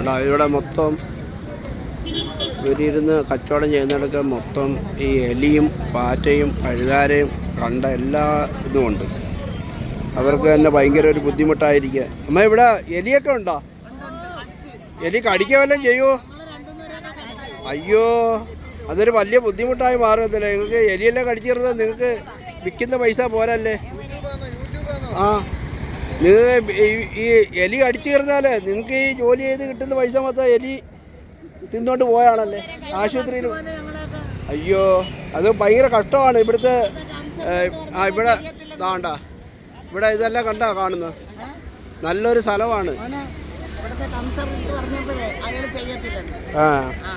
എടാ ഇവിടെ മൊത്തം ഇവരിരുന്ന് കച്ചവടം ചെയ്യുന്നിടത്ത് മൊത്തം ഈ എലിയും പാറ്റയും കഴുകാരയും കണ്ട എല്ലാ ഇതും ഉണ്ട്. അവർക്ക് തന്നെ ഭയങ്കര ഒരു ബുദ്ധിമുട്ടായിരിക്കുക. അമ്മ ഇവിടെ എലിയൊക്കെ ഉണ്ടോ? എലി കടിക്കുക വല്ലതും ചെയ്യുമോ അയ്യോ അതൊരു വലിയ ബുദ്ധിമുട്ടായി മാറുന്നില്ല നിങ്ങൾക്ക് എലിയെല്ലാം കടിച്ചിരുന്നത് നിങ്ങൾക്ക് വിൽക്കുന്ന പൈസ പോരല്ലേ? ആ. നിങ്ങൾ ഈ- എലി അടിച്ചു കയറുന്നാലേ നിങ്ങൾക്ക് ഈ ജോലി ചെയ്ത് കിട്ടുന്ന പൈസ മൊത്തം എലി തിന്നോണ്ട് പോയാണല്ലേ? ആശുപത്രിയിൽ അയ്യോ അത് ഭയങ്കര കഷ്ടമാണ്. ഇവിടുത്തെ ആ ഇവിടെ താണ്ട ഇവിടെ ഇതെല്ലാം കണ്ടാ കാണുന്നത്. നല്ലൊരു സ്ഥലമാണ്. ആ ആ.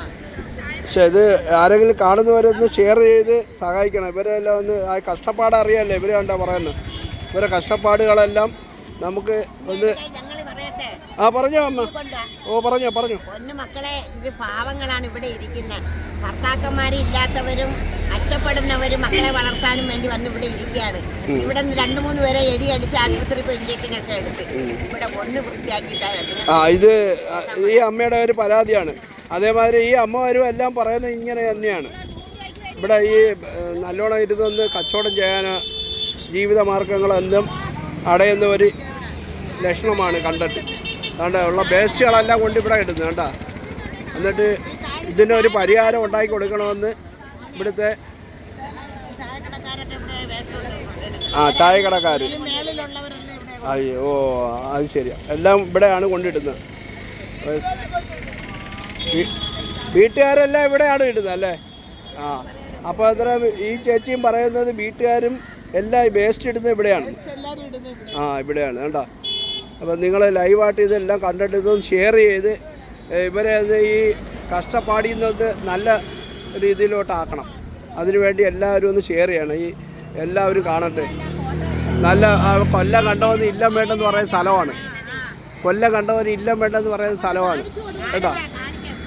പക്ഷെ ഇത് ആരെങ്കിലും കാണുന്നവരെ ഒന്ന് ഷെയർ ചെയ്ത് സഹായിക്കണം. ഇവരെല്ലാം ഒന്ന് ആ കഷ്ടപ്പാട് അറിയാമല്ലോ ഇവരെ കണ്ടാ പറയുന്നത്. ഇവരെ കഷ്ടപ്പാടുകളെല്ലാം നമുക്ക് ഒന്ന് ആ പറഞ്ഞോ അമ്മ. ഓ പറഞ്ഞോ പറഞ്ഞോ. പൊന്നു മക്കളെ ഇത് പാവങ്ങളാണ് ഇവിടെ ഇരിക്കുന്നത് ഭർത്താക്കന്മാരില്ലാത്തവരും കഷ്ടപ്പെടുന്നവരും മക്കളെ വളർത്താനും വേണ്ടി വന്ന് ഇവിടെ ഇരിക്കുകയാണ്. ഇവിടെ നിന്ന് രണ്ടു മൂന്ന് പേരെ എരി അടിച്ച് ആശുപത്രി പോയി ഇഞ്ചക്ഷൻ ഒക്കെ എടുത്ത് ഇവിടെ ഒന്ന് വൃത്തിയാക്കിയിട്ടാണ് ആ ഇത് ഈ അമ്മയുടെ ഒരു പരാതിയാണ്. അതേമാതിരി ഈ അമ്മമാരും എല്ലാം പറയുന്നത് ഇങ്ങനെ തന്നെയാണ്. ഇവിടെ ഈ നല്ലോണം ഇരുന്നൊന്ന് കച്ചവടം ചെയ്യാൻ ജീവിത മാർഗങ്ങളെല്ലാം അടയുന്ന ഒരു ലക്ഷണമാണ് കണ്ടിട്ട്. കണ്ട ഉള്ള വേസ്റ്റുകളെല്ലാം കൊണ്ട് ഇവിടെ ഇടുന്നു കണ്ട? എന്നിട്ട് ഇതിന് ഒരു പരിഹാരം ഉണ്ടാക്കി കൊടുക്കണമെന്ന് ഇവിടുത്തെ. ആ ചായക്കടക്കാർ അയ്യോ അത് ശരിയാ. എല്ലാം ഇവിടെയാണ് കൊണ്ടിടുന്നത്. വീട്ടുകാരെല്ലാം ഇവിടെയാണ് ഇടുന്നത് അല്ലേ? ആ അപ്പോൾ അത്ര ഈ ചേച്ചിയും പറയുന്നത് വീട്ടുകാരും എല്ലാം വേസ്റ്റ് ഇടുന്നത് ഇവിടെയാണ്. ആ ഇവിടെയാണ് കണ്ടോ? അപ്പോൾ നിങ്ങൾ ലൈവായിട്ട് ഇതെല്ലാം കണ്ടിട്ട് ഇതൊന്ന് ഷെയർ ചെയ്ത് ഇവരെ ഈ കഷ്ടപ്പാടിയുന്നത് നല്ല രീതിയിലോട്ടാക്കണം. അതിനുവേണ്ടി എല്ലാവരും ഒന്ന് ഷെയർ ചെയ്യണം. ഈ എല്ലാവരും കാണട്ടെ. നല്ല കൊല്ലം കണ്ടവന്ന് ഇല്ലം വേണ്ടെന്ന് പറയുന്ന സ്ഥലമാണ്. കൊല്ലം കണ്ടവന് ഇല്ലം വേണ്ടെന്ന് പറയുന്ന സ്ഥലമാണ്. കേട്ടോ?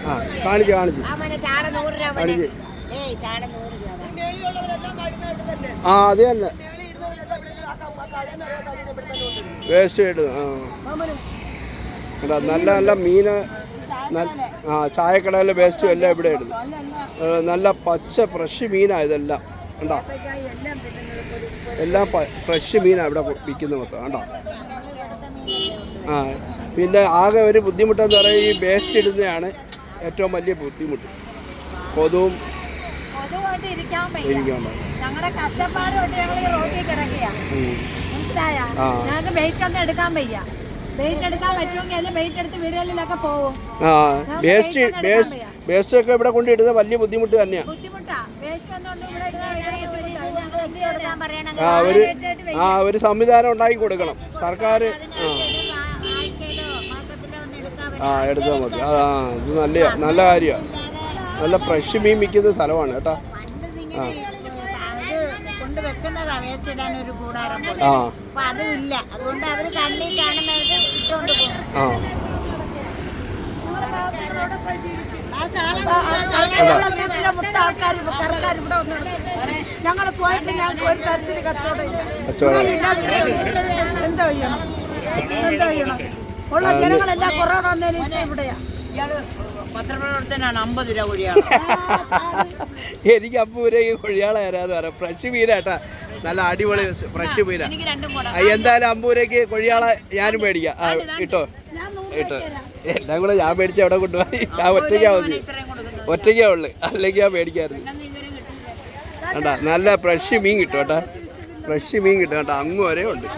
ആ കാണിച്ചു കാണിച്ചു. കാണിച്ച് ആ അത് തന്നെ. വേസ്റ്റ് ഇടും ആ. നല്ല നല്ല മീന് ന- ആ ചായക്കടയിലെ വേസ്റ്റും എല്ലാം ഇവിടെ ഇടുന്നു നല്ല പച്ച ഫ്രഷ് മീനാണ് ഇതെല്ലാം. കണ്ടോ? എല്ലാം ഫ്രഷ് മീനാണ് ഇവിടെ വിൽക്കുന്നത് മൊത്തം. കണ്ടോ? ആ പിന്നെ ആകെ ഒരു ബുദ്ധിമുട്ടെന്ന് പറയുക ഈ വേസ്റ്റ് ഇടുന്നതാണ് ഏറ്റവും വലിയ ബുദ്ധിമുട്ട്. കൊതുവും ഇരിക്കാൻ. ഞങ്ങളുടെ കഷ്ടപ്പാട് കൊണ്ട് ഞങ്ങൾ ഈ റോഡിൽ കിടക്കുക. മനസ്സിലായ? ആ. ഞങ്ങൾക്ക് വെയിറ്റ് ഒന്നും എടുക്കാൻ വയ്യ. വെയിറ്റ് എടുക്കാൻ പറ്റുമെങ്കിൽ എല്ലാം വെയിറ്റ് എടുത്ത് വീടുകളിലൊക്കെ പോകും ആ വേസ്റ്റ് വേസ്റ്റ് വേസ്റ്റ് ഒക്കെ ഇവിടെ വലിയ ബുദ്ധിമുട്ട് തന്നെയാണ് ബുദ്ധിമുട്ടാ. വേസ്റ്റ് ഒന്നും ഇവിടെ പറയണം ആ ഒരു ആ ഒരു സംവിധാനം ഉണ്ടാക്കി കൊടുക്കണം. സർക്കാർ ആ. ആ എടുത്താൽ മതി. ആ ആ, ഇത് നല്ല നല്ല കാര്യമാണ് നല്ല ഫ്രഷ് മീൻ വിൽക്കുന്ന സ്ഥലമാണ് കേട്ടോ. ഇത് കൊണ്ട് വെക്കുന്നതാ വേസ്റ്റ് ഇടാൻ ഒരു കൂടാരം പോലെ. ആ. അപ്പൊ അതും ഇല്ല. അതുകൊണ്ട് അവർ കണ്ണിൽ കാണുന്നത് ഇട്ടുകൊണ്ട് പോകും. ആ. വീട്ടിലെ മൊത്തം ഇവിടെ ഞങ്ങൾ പോയിട്ട് ഞങ്ങൾക്ക് ഒരു തരത്തിൽ കച്ചവടം ഇല്ല. കച്ചവടം. എന്താ ചെയ്യണം? എന്താ ചെയ്യണം? ഉള്ള ജനങ്ങളെല്ലാം കൊറോണ വന്നതിന് ഇവിടെയാ. ഇയാൾ പത്രപ്രവർത്തനാണ് അമ്പത് രൂപ എനിക്ക് അപ്പൂരെ ഈ കൊഴിയാളെ തരാന്ന് പറയാം. ഫ്രഷ് മീനാട്ടാ നല്ല അടിപൊളി ഫ്രഷ് മീനാ. എനിക്ക് രണ്ടും കൂടെ. ആ, എന്തായാലും അമ്പൂരേക്ക് കൊഴിയാളെ ഞാനും മേടിക്കാം. ആ ഇട്ടോ. ഇട്ടോ. എല്ലാം കൂടെ ഞാൻ മേടിച്ച അവിടെ കൊണ്ടുപോയി? ഞാൻ ഒറ്റയ്ക്കാ മതി ഒറ്റയ്ക്കാ ഉള്ളു. അല്ലെങ്കിൽ ഞാൻ മേടിക്കായിരുന്നു. കേട്ടാ നല്ല ഫ്രഷ് മീൻ കിട്ടും കേട്ടാ. ഫ്രഷ് മീൻ കിട്ടും കേട്ടോ. അങ്ങ് വരെ ഉണ്ട്